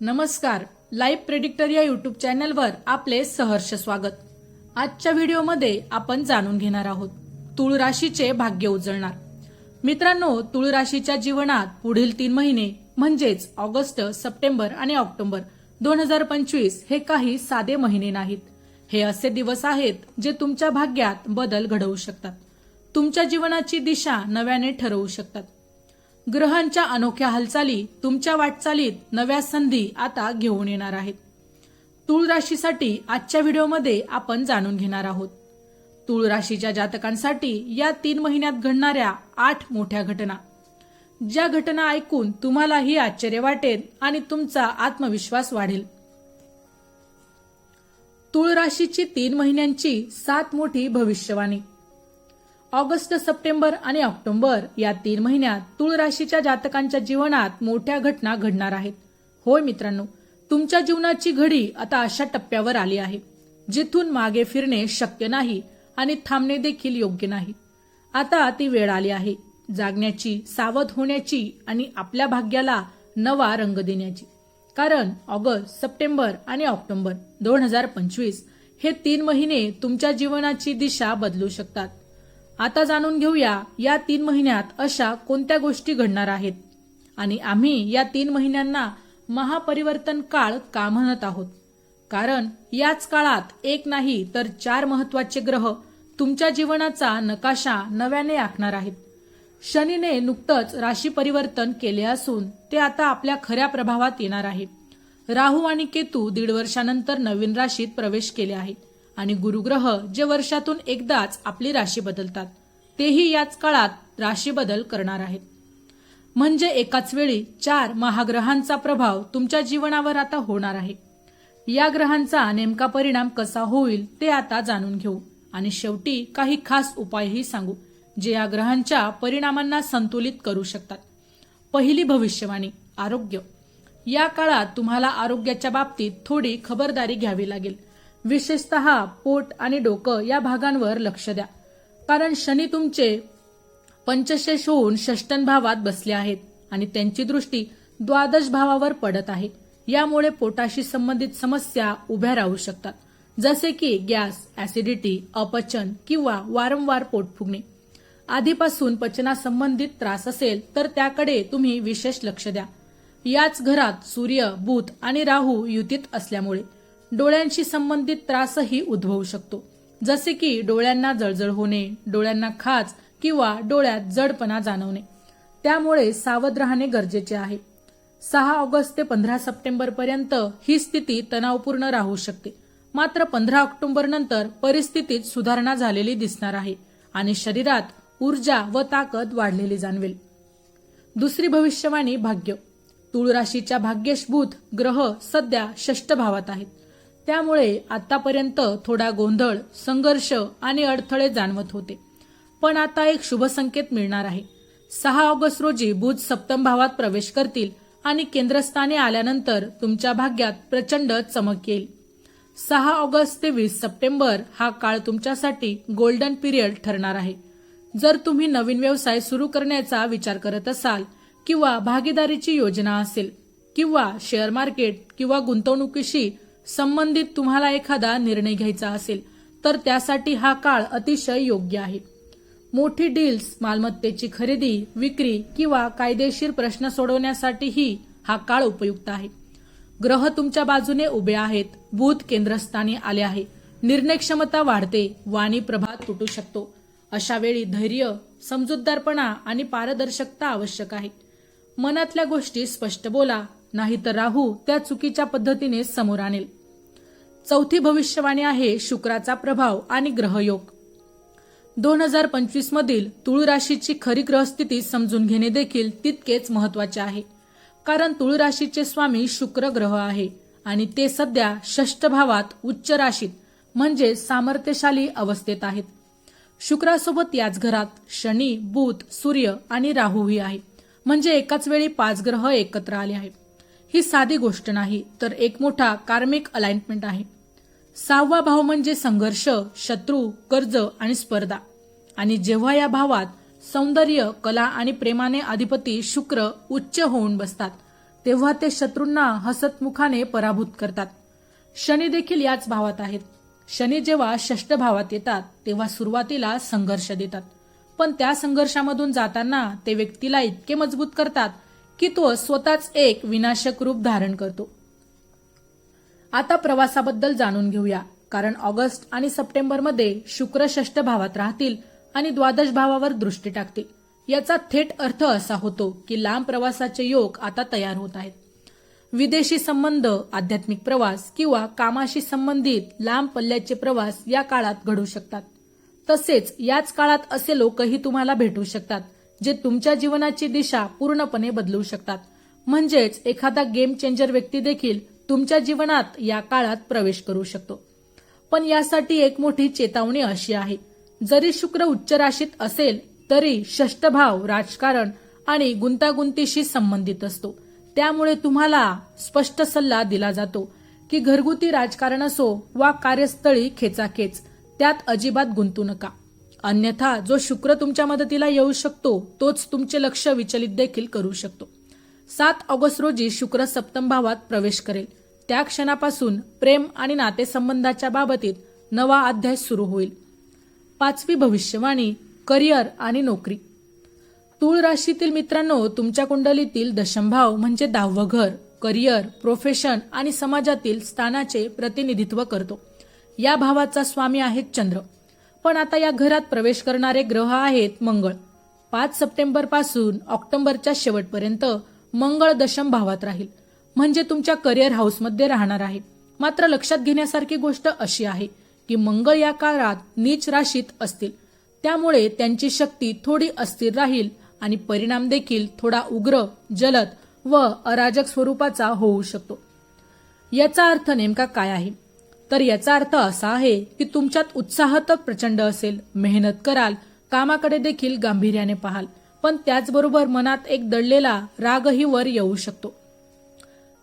नमस्कार. Live predictor या YouTube चॅनलवर आपले सहर्ष स्वागत. आजच्या व्हिडिओमध्ये आपण जाणून घेणार आहोत तुळ राशीचे भाग्य उजळणार. मित्रांनो तुळ राशीच्या जीवनात पुढील तीन महिने म्हणजेच ऑगस्ट सप्टेंबर आणि ऑक्टोबर दोन हजार पंचवीस हे काही साधे महिने नाहीत. हे असे दिवस आहेत जे तुमच्या भाग्यात बदल घडवू शकतात. तुमच्या जीवनाची दिशा नव्याने ठरवू शकतात. ग्रहांच्या अनोख्या हालचाली तुमच्या वाटचालीत नव्या संधी आता घेऊन येणार आहेत. तूळ राशीसाठी आजच्या व्हिडिओमध्ये आपण जाणून घेणार आहोत. तूळ राशीच्या जातकांसाठी या तीन महिन्यात घडणाऱ्या आठ मोठ्या घटना. ज्या घटना ऐकून तुम्हालाही आश्चर्य वाटेल आणि तुमचा आत्मविश्वास वाढेल. तूळ राशीची तीन महिन्यांची सात मोठी भविष्यवाणी. ऑगस्ट सप्टेंबर आणि ऑक्टोबर या तीन महिन्यात तुळ राशीच्या जातकांच्या जीवनात मोठ्या घटना घडणार आहेत. होय मित्रांनो तुमच्या जीवनाची घडी आता अशा टप्प्यावर आली आहे जिथून मागे फिरणे शक्य नाही आणि थांबणे देखील योग्य नाही. आता ती वेळ आली आहे जागण्याची सावध होण्याची आणि आपल्या भाग्याला नवा रंग देण्याची. कारण ऑगस्ट सप्टेंबर आणि ऑक्टोबर दोन हजार पंचवीस हे तीन महिने तुमच्या जीवनाची दिशा बदलू शकतात. आता जाणून घेऊया या तीन महिन्यात अशा कोणत्या गोष्टी घडणार आहेत. आणि आम्ही या तीन महिन्यांना महापरिवर्तन काळ का म्हणत आहोत? कारण याच काळात एक नाही तर चार महत्त्वाचे ग्रह तुमच्या जीवनाचा नकाशा नव्याने आखणार आहेत. शनीने नुकतंच राशी परिवर्तन केले असून ते आता आपल्या खऱ्या प्रभावात येणार आहे. राहू आणि केतू दीड वर्षानंतर नवीन राशीत प्रवेश केले आहेत. आणि गुरुग्रह जे वर्षातून एकदाच आपली राशी बदलतात तेही याच काळात राशी बदल करणार आहेत. म्हणजे एकाच वेळी चार महाग्रहांचा प्रभाव तुमच्या जीवनावर आता होणार आहे. या ग्रहांचा नेमका परिणाम कसा होईल ते आता जाणून घेऊ. आणि शेवटी काही खास उपायही सांगू जे या ग्रहांच्या परिणामांना संतुलित करू शकतात. पहिली भविष्यवाणी आरोग्य. या काळात तुम्हाला आरोग्याच्या बाबतीत थोडी खबरदारी घ्यावी लागेल. विशेषतः पोट आणि डोकं या भागांवर लक्ष द्या. कारण शनी तुमचे पंचशेष होऊन षष्टन भावात बसले आहेत आणि त्यांची दृष्टी द्वादश भावावर पडत आहे. यामुळे पोटाशी संबंधित समस्या उभ्या राहू शकतात. जसे की गॅस ऍसिडिटी अपचन किंवा वारंवार पोट फुगणे. आधीपासून पचनासंबंधित त्रास असेल तर त्याकडे तुम्ही विशेष लक्ष द्या. याच घरात सूर्य बुध आणि राहू युतीत असल्यामुळे. डोळ्यांशी संबंधित त्रासही उद्भवू शकतो. जसे की डोळ्यांना जळजळ होणे डोळ्यांना खाज किंवा डोळ्यात जडपणा जाणवणे. त्यामुळे सावध राहणे गरजेचे आहे. सहा ऑगस्ट ते पंधरा सप्टेंबर पर्यंत ही स्थिती तणावपूर्ण राहू शकते. मात्र पंधरा ऑक्टोबर नंतर परिस्थितीत सुधारणा झालेली दिसणार आहे आणि शरीरात ऊर्जा व ताकद वाढलेली जाणवेल. दुसरी भविष्यवाणी भाग्य. तुळ राशीच्या भाग्यशभूत ग्रह सध्या षष्ट भावात आहेत. त्यामुळे आतापर्यंत थोडा गोंधळ संघर्ष आणि अडथळे जाणवत होते. पण आता एक शुभ संकेत मिळणार आहे. सहा ऑगस्ट रोजी बुध सप्तम भावात प्रवेश करतील आणि केंद्रस्थानी आल्यानंतर तुमच्या भाग्यात प्रचंड चमक येईल. सहा ऑगस्ट ते वीस सप्टेंबर हा काळ तुमच्यासाठी गोल्डन पिरियड ठरणार आहे. जर तुम्ही नवीन व्यवसाय सुरू करण्याचा विचार करत असाल किंवा भागीदारीची योजना असेल किंवा शेअर मार्केट किंवा गुंतवणुकीशी संबंधित तुम्हाला एखादा निर्णय घ्यायचा असेल तर त्यासाठी हा काळ अतिशय योग्य आहे. मोठी डील्स मालमत्तेची खरेदी विक्री किंवा कायदेशीर प्रश्न सोडवण्यासाठीही हा काळ उपयुक्त आहे. ग्रह तुमच्या बाजूने उभे आहेत बुध केंद्रस्थानी आले आहे. निर्णय क्षमता वाढते वाणी प्रभात तुटू शकतो. अशा वेळी धैर्य समजूतदारपणा आणि पारदर्शकता आवश्यक आहे. मनातल्या गोष्टी स्पष्ट बोला नाहीतर राहू त्या चुकीच्या पद्धतीने समोर आणेल. चौथी भविष्यवाणी आहे शुक्राचा प्रभाव आणि ग्रहयोग. दोन हजार पंचवीस मधील तुळ राशीची खरी ग्रहस्थिती समजून घेणे देखील तितकेच महत्त्वाचे आहे. कारण तुळ राशीचे स्वामी शुक्र ग्रह आहे आणि ते सध्या षष्ठ भावात उच्च राशीत म्हणजे सामर्थ्यशाली अवस्थेत आहेत. शुक्रासोबत याच घरात शनी बुध सूर्य आणि राहूही आहे म्हणजे एकाच वेळी पाच ग्रह एकत्र आले आहेत. ही साधी गोष्ट नाही तर एक मोठा कार्मिक अलाइनमेंट आहे. सहावा भाव म्हणजे संघर्ष शत्रू कर्ज आणि स्पर्धा. आणि जेव्हा या भावात सौंदर्य कला आणि प्रेमाने अधिपती शुक्र उच्च होऊन बसतात तेव्हा ते शत्रूंना हसतमुखाने पराभूत करतात. शनी देखील याच भावात आहेत. शनी जेव्हा षष्ठ भावात येतात तेव्हा सुरुवातीला संघर्ष देतात. पण त्या संघर्षामधून जाताना ते व्यक्तीला इतके मजबूत करतात की तो स्वतःच एक विनाशक रूप धारण करतो. आता प्रवासाबद्दल जाणून घेऊया. कारण ऑगस्ट आणि सप्टेंबरमध्ये शुक्र षष्ठ भावात राहतील आणि द्वादश भावावर दृष्टी टाकतील. याचा थेट अर्थ असा होतो की लांब प्रवासाचे योग आता तयार होत आहेत. विदेशी संबंध आध्यात्मिक प्रवास किंवा कामाशी संबंधित लांब पल्ल्याचे प्रवास या काळात घडू शकतात. तसेच याच काळात असे लोकही तुम्हाला भेटू शकतात जे तुमच्या जीवनाची दिशा पूर्णपणे बदलू शकतात. म्हणजेच एखादा गेम चेंजर व्यक्ती देखील तुमच्या जीवनात या काळात प्रवेश करू शकतो. पण यासाठी एक मोठी चेतावणी अशी आहे. जरी शुक्र उच्च राशीत असेल तरी षष्टभाव राजकारण आणि गुंतागुंतीशी संबंधित असतो. त्यामुळे तुम्हाला स्पष्ट सल्ला दिला जातो की घरगुती राजकारण असो वा कार्यस्थळी खेचाखेच त्यात अजिबात गुंतू नका. अन्यथा जो शुक्र तुमच्या मदतीला येऊ शकतो तोच तुमचे लक्ष विचलित देखील करू शकतो. सात ऑगस्ट रोजी शुक्र सप्तम भावात प्रवेश करेल. त्या क्षणापासून प्रेम आणि नातेसंबंधाच्या बाबतीत नवा अध्याय सुरू होईल. पाचवी भविष्यवाणी करिअर आणि नोकरी. तूळ राशीतील मित्रांनो तुमच्या कुंडलीतील दशमभाव म्हणजे दहावं घर करिअर प्रोफेशन आणि समाजातील स्थानाचे प्रतिनिधित्व करतो. या भावाचा स्वामी आहेत चंद्र. पण आता या घरात प्रवेश करणारे ग्रह आहेत मंगळ. पाच सप्टेंबरपासून ऑक्टोबरच्या शेवटपर्यंत मंगळ दशम भावात राहील. म्हणजे तुमच्या करिअर हाऊसमध्ये राहणार आहे. मात्र लक्षात घेण्यासारखी गोष्ट अशी आहे की मंगळ या काळात नीच राशीत असतील. त्यामुळे त्यांची शक्ती थोडी अस्थिर राहील आणि परिणाम देखील थोडा उग्र जलद व अराजक स्वरूपाचा होऊ शकतो. याचा अर्थ नेमका काय आहे? तर याचा अर्थ असा आहे की तुमच्यात उत्साह तर प्रचंड असेल मेहनत कराल कामाकडे देखील गांभीर्याने पाहाल. पण त्याचबरोबर मनात एक दडलेला रागही वर येऊ शकतो.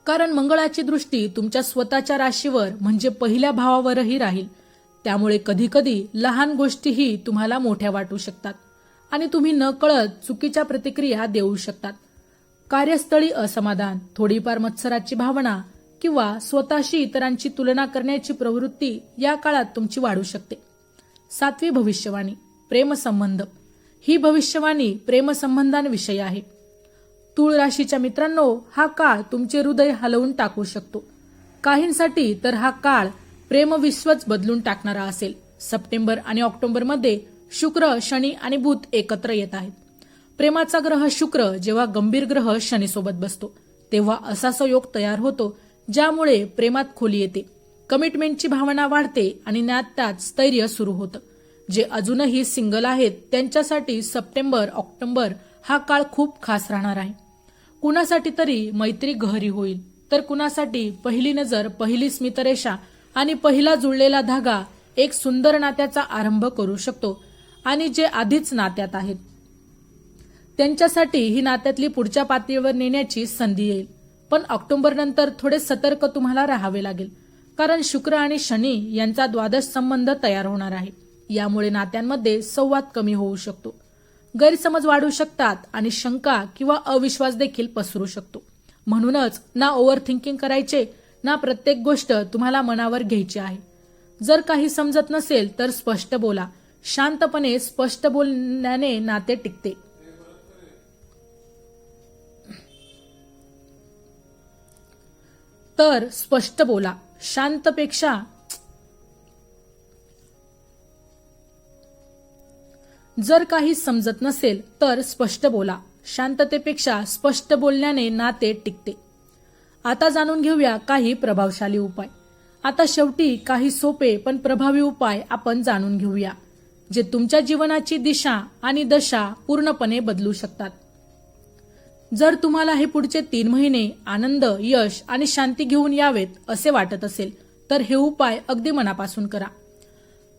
कारण मंगळाची दृष्टी तुमच्या स्वतःच्या राशीवर म्हणजे पहिल्या भावावरही राहील. त्यामुळे कधीकधी लहान गोष्टीही तुम्हाला मोठ्या वाटू शकतात. आणि तुम्ही न कळत चुकीच्या प्रतिक्रिया देऊ शकतात. कार्यस्थळी असमाधान थोडीफार मत्सराची भावना किंवा स्वतःशी इतरांची तुलना करण्याची प्रवृत्ती या काळात तुमची वाढू शकते. सातवी भविष्यवाणी प्रेमसंबंध. ही भविष्यवाणी प्रेमसंबंधांविषयी आहे. तूळ राशीच्या मित्रांनो हा काळ तुमचे हृदय हलवून टाकू शकतो. काहींसाठी तर हा काळ प्रेमविश्वच बदलून टाकणारा असेल. सप्टेंबर आणि ऑक्टोबरमध्ये शुक्र शनी आणि बुध एकत्र येत आहेत. प्रेमाचा ग्रह शुक्र जेव्हा गंभीर ग्रह शनीसोबत बसतो तेव्हा असा संयोग तयार होतो ज्यामुळे प्रेमात खोली येते. कमिटमेंटची भावना वाढते आणि त्यात स्थैर्य सुरू होतं. जे अजूनही सिंगल आहेत त्यांच्यासाठी सप्टेंबर ऑक्टोबर हा काळ खूप खास राहणार आहे. कुणासाठी तरी मैत्री गहरी होईल तर कुणासाठी पहिली नजर पहिली स्मितरेषा आणि पहिला जुळलेला धागा एक सुंदर नात्याचा आरंभ करू शकतो आणि जे आधीच नात्यात आहेत. त्यांच्यासाठी ही नात्यातली पुढच्या पातळीवर नेण्याची संधी येईल. पण ऑक्टोबर नंतर थोडे सतर्क तुम्हाला राहावे लागेल कारण शुक्र आणि शनी यांचा द्वादश संबंध तयार होणार आहे. यामुळे नात्यांमध्ये संवाद कमी होऊ शकतो. गैरसमज वाढू शकतात आणि शंका किंवा अविश्वास देखील पसरू शकतो. म्हणूनच ना ओव्हर थिंकिंग करायचे ना प्रत्येक गोष्ट तुम्हाला मनावर घ्यायची आहे. जर काही समजत नसेल तर स्पष्ट बोला. शांतपणे स्पष्ट बोलण्याने नाते टिकते. तर स्पष्ट बोला. शांतपेक्षा जर काही समजत नसेल तर स्पष्ट बोला. शांततेपेक्षा स्पष्ट बोलण्याने नाते टिकते. आता जाणून घेऊया काही प्रभावशाली उपाय. आता शेवटी काही सोपे पण प्रभावी उपाय आपण जाणून घेऊया जे तुमच्या जीवनाची दिशा आणि दशा पूर्णपणे बदलू शकतात. जर तुम्हाला हे पुढचे तीन महिने आनंद यश आणि शांती घेऊन यावेत असे वाटत असेल तर हे उपाय अगदी मनापासून करा.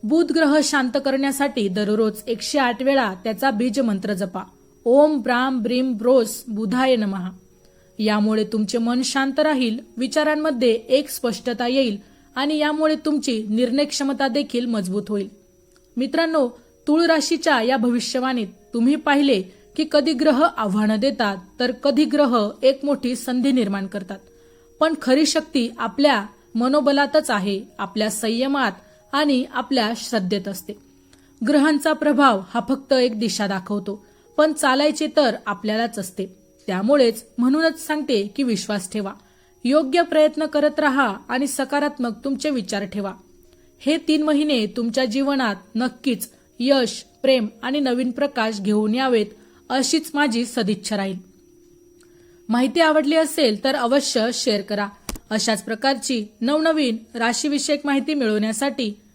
बुध ग्रह शांत करण्यासाठी दररोज एकशे आठ वेळा त्याचा बीज मंत्र जपा. ओम ब्राम ब्रीम ब्रोस बुधाय नमहा यामुळे तुमचे मन शांत राहील विचारांमध्ये एक स्पष्टता येईल आणि यामुळे तुमची निर्णय क्षमता देखील मजबूत होईल. मित्रांनो तुळ राशीच्या या भविष्यवाणीत तुम्ही पाहिले की कधी ग्रह आव्हानं देतात तर कधी ग्रह एक मोठी संधी निर्माण करतात. पण खरी शक्ती आपल्या मनोबलातच आहे आपल्या संयमात आणि आपल्या श्रद्धेत असते. ग्रहांचा प्रभाव हा फक्त एक दिशा दाखवतो पण चालायचे तर आपल्यालाच असते. त्यामुळेच म्हणूनच सांगते की विश्वास ठेवा. योग्य प्रयत्न करत राहा आणि सकारात्मक तुमचे विचार ठेवा. हे तीन महिने तुमच्या जीवनात नक्कीच यश प्रेम आणि नवीन प्रकाश घेऊन यावेत अशीच माझी सदिच्छा राहील. माहिती आवडली असेल तर अवश्य शेअर करा. अशाच प्रकारची नवनवीन राशीविषयक माहिती मिळवण्यासाठी